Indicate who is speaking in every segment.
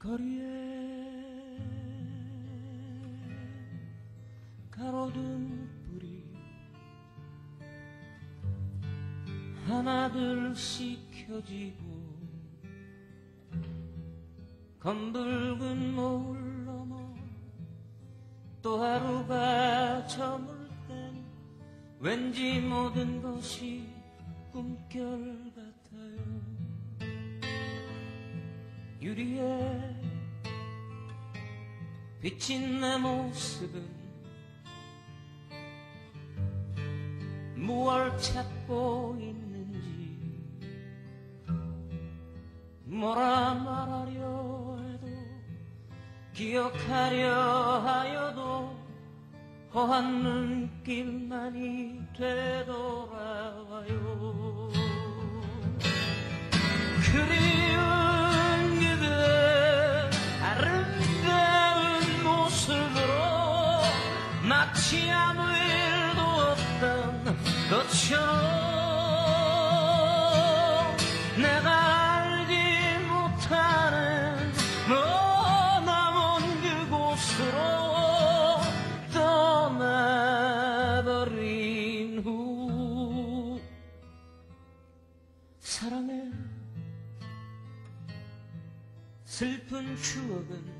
Speaker 1: 거리에 가로등 불이 하나둘씩 켜지고 검붉은 노을 넘어 또 하루가 저물 땐 왠지 모든 것이 꿈결 같아 유리에 비친 내 모습은 무얼 찾고 있는지 뭐라 말하려 해도 기억하려 하여도 허한 눈길만이 되돌아와요 마치 아무 일도 없던 것처럼 내가 알지 못하는 머나먼 그곳으로 떠나버린 후 사랑해 슬픈 추억은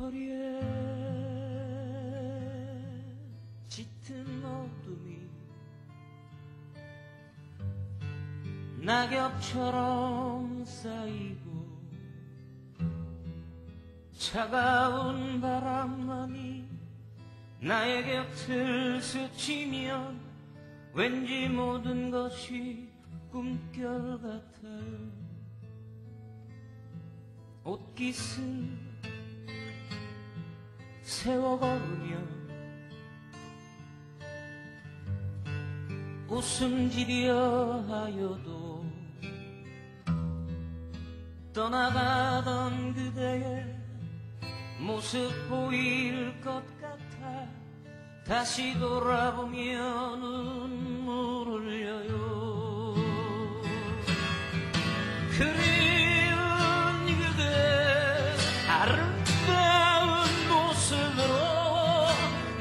Speaker 1: 거리에 짙은 어둠이 낙엽처럼 쌓이고 차가운 바람만이 나의 곁을 스치면 왠지 모든 것이 꿈결 같아요. 옷깃을 세워 걸으며 웃음지려 하여도 떠나가던 그대의 모습 보일 것 같아 다시 돌아보며 눈물을 흘려요. 그리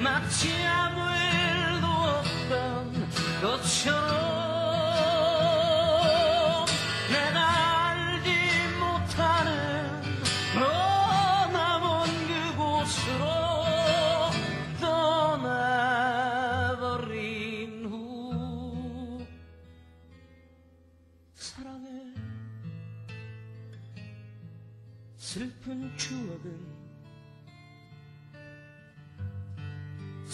Speaker 1: 마치 아무 일도 없던 것처럼 내가 알지 못하는 머나먼 그곳으로 떠나버린 후 사랑해 슬픈 추억은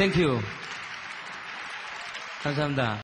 Speaker 1: 땡큐 감사합니다